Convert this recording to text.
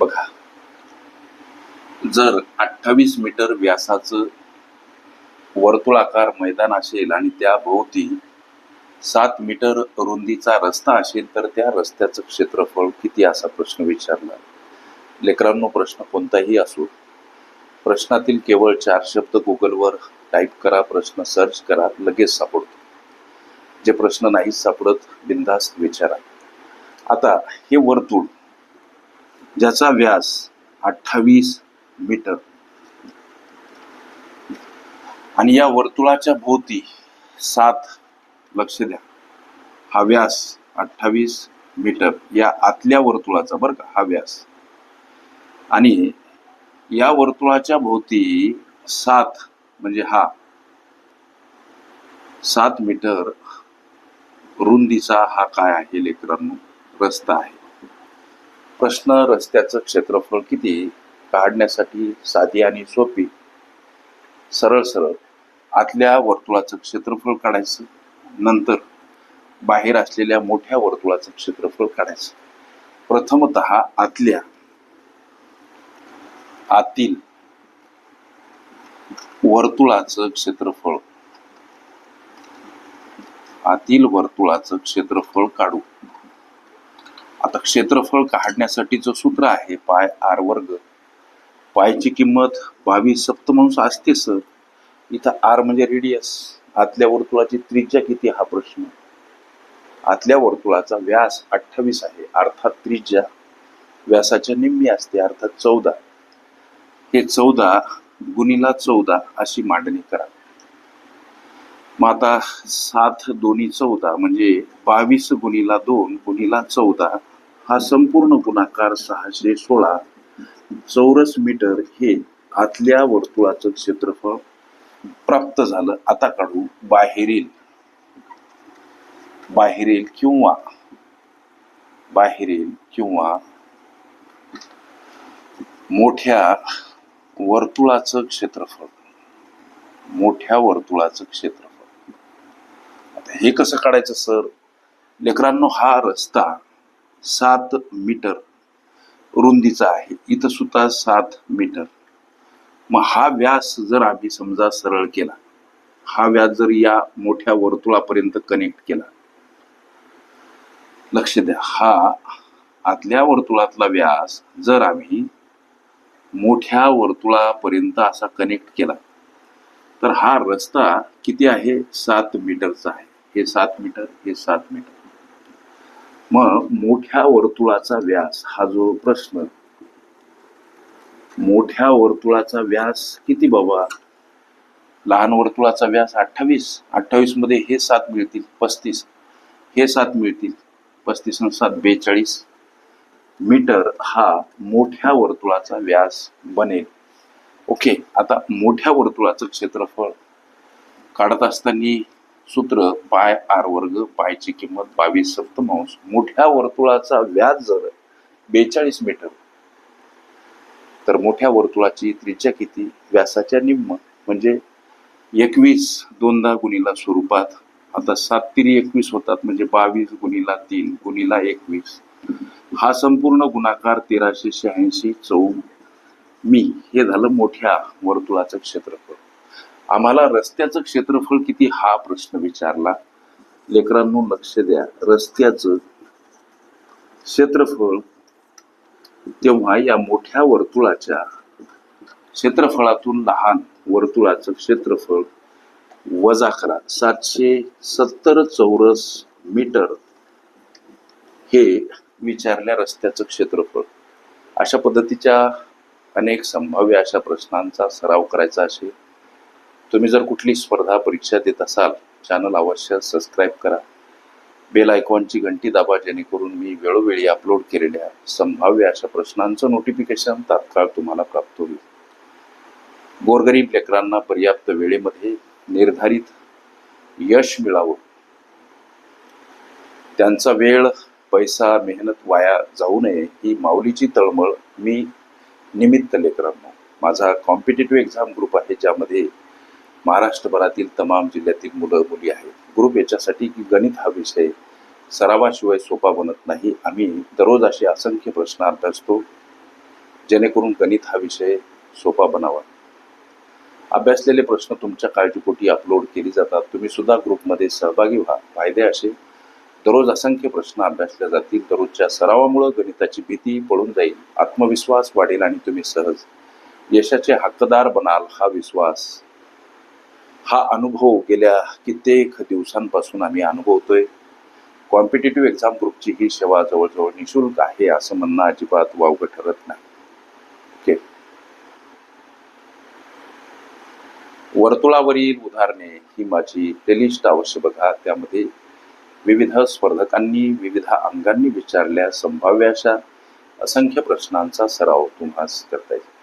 बघा. जर अठ्ठावीस मीटर व्यासाचं वर्तुळाकार मैदान असेल आणि त्या भोवती सात मीटर रुंदीचा रस्ता असेल तर त्या रस्त्याचं क्षेत्रफळ किती असा प्रश्न विचारला? लेकरांनो प्रश्न कोणताही असो. प्रश्नातील केवळ चार शब्द गुगलवर टाईप करा प्रश्न सर्च करा लगेच सापडतो. जे प्रश्न नाही सापडत बिंदास विचारा. आता हे वर्तुळ ज्याचा व्यास अठ्ठावीस मीटर. आणि या वर्तुळाच्या भोवती सात लक्ष द्या हा व्यास अठ्ठावीस मीटर या आतल्या वर्तुळाचा बरं का हा व्यास. आणि या वर्तुळाच्या भोवती सात म्हणजे हा सात मीटर रुंदीचा हा काय आहे लेकरांनो? रस्ता आहे. प्रश्न रस्त्याचं क्षेत्रफळ किती काढण्यासाठी साधी आणि सोपी? सरळ सरळ. आतल्या वर्तुळाचं क्षेत्रफळ काढायचं. नंतर बाहेर असलेल्या मोठ्या वर्तुळाचं क्षेत्रफळ काढायचं. प्रथमत आतल्या. आतील वर्तुळाचं क्षेत्रफळ. आतील वर्तुळाचं क्षेत्रफळ काढू. आता क्षेत्रफळ काढण्यासाठीचं सूत्र आहे पाय आर वर्ग पायची किंमत बावीस सप्तमांश असते सर. इथं आर म्हणजे रेडियस आतल्या वर्तुळाची त्रिज्या किती हा प्रश्न. आतल्या वर्तुळाचा व्यास अठ्ठावीस आहे अर्थात त्रिज्या व्यासाच्या निम्मी असते अर्थात चौदा. हे चौदा गुणीला चौदा अशी मांडणी करा. मग आता सात दोन्ही चौदा म्हणजे बावीस गुणीला दोन गुणीला चौदा हा संपूर्ण गुणाकार सहाशे सोळा चौरस मीटर हे आतल्या वर्तुळाचं क्षेत्रफळ प्राप्त झालं. आता काढू बाहेरील. बाहेरील किंवा बाहेरील किंवा मोठ्या वर्तुळाचं क्षेत्रफळ. मोठ्या वर्तुळाचं क्षेत्रफळ. आता हे कसं काढायचं सर? लेकरांनो हा रस्ता सात मीटर रुंदीचा आहे. इथं सुद्धा सात मीटर. मग हा व्यास जर आम्ही समजा सरळ केला हा व्यास जर या मोठ्या वर्तुळापर्यंत कनेक्ट केला लक्ष द्या हा आतल्या वर्तुळातला व्यास जर आम्ही मोठ्या वर्तुळापर्यंत असा कनेक्ट केला तर हा रस्ता किती आहे? सात मीटरचा आहे. हे सात मीटर हे सात मीटर. मग मोठ्या वर्तुळाचा व्यास हा जो प्रश्न. मोठ्या वर्तुळाचा व्यास किती बाबा? लहान वर्तुळाचा व्यास अठ्ठावीस. अठ्ठावीसमध्ये हे सात मिळतील पस्तीस. हे सात मिळतील पस्तीस आणि सात बेचाळीस. मीटर हा मोठ्या वर्तुळाचा व्यास बनेल. ओके आता मोठ्या वर्तुळाचं क्षेत्रफळ काढत असताना सूत्र पाय आर वर्ग पायची किंमत बावीस सप्तमांश मोठ्या वर्तुळाचा व्याज जर बेचाळीस मीटर तर मोठ्या वर्तुळाची त्रिज्या किती? व्यासाच्या निम्म म्हणजे एकवीस दोनदा गुणीला स्वरूपात. आता सात तिरी एकवीस होतात म्हणजे बावीस गुणीला तीन गुणीला एकवीस. हा संपूर्ण गुणाकार तेराशे शहाऐंशी चौ मी हे झालं मोठ्या वर्तुळाचं क्षेत्रफळ. आम्हाला रस्त्याचं क्षेत्रफळ किती हा प्रश्न विचारला. लेकरांनो लक्ष द्या. रस्त्याचं क्षेत्रफळ तेव्हा या मोठ्या वर्तुळाच्या क्षेत्रफळातून लहान वर्तुळाचं क्षेत्रफळ वजा करा. सातशे सत्तर चौरस मीटर हे विचारल्या रस्त्याचं क्षेत्रफळ. अशा पद्धतीच्या अनेक संभाव्य अशा प्रश्नांचा सराव करायचा असेल. तुम्ही जर कुठली स्पर्धा परीक्षा देत असाल चॅनल अवश्य सबस्क्राईब करा. बेल आयकॉनची घंटी दाबा जेणेकरून मी वेळोवेळी अपलोड केलेल्या संभाव्य अशा प्रश्नांचं नोटिफिकेशन तात्काळ तुम्हाला प्राप्त होईल. गोरगरीब लेकरांना पर्याप्त वेळेमध्ये निर्धारित यश मिळावं. त्यांचा वेळ पैसा मेहनत वाया जाऊ नये ही माऊलीची तळमळ. मी निमित्त लेकरांना माझा कॉम्पिटेटिव्ह एक्झाम ग्रुप आहे ज्यामध्ये महाराष्ट्रभरातील तमाम जिल्ह्यातील मुलं मुली आहेत. ग्रुप याच्यासाठी की गणित हा विषय सरावाशिवाय सोपा बनत नाही. आम्ही दररोज असे असंख्य प्रश्न अभ्यासतो जेणेकरून गणित हा विषय सोपा बनावा. अभ्यासलेले प्रश्न तुमच्या काळजीपोटी अपलोड केली जातात. तुम्ही सुद्धा ग्रुपमध्ये सहभागी व्हा. फायदे असे दररोज असंख्य प्रश्न अभ्यासले जातील. दररोजच्या सरावामुळे गणिताची भीती पळून जाईल. आत्मविश्वास वाढेल आणि तुम्ही सहज यशाचे हक्कदार बनाल हा विश्वास. हा अनुभव गेल्या कित्येक दिवसांपासून आम्ही अनुभवतोय. कॉम्पिटेटिव्ह एक्झाम ग्रुपची ही सेवा जवळजवळ निशुल्क आहे असं म्हणणं अजिबात वावगं ठरत नाही. ओके वर्तुळावरील उदाहरणे ही माझी प्लेलिस्ट अवश्य बघा. त्यामध्ये विविध स्पर्धकांनी विविध अंगांनी विचारल्या संभाव्य अशा असंख्य प्रश्नांचा सराव तुम्हास करता येईल.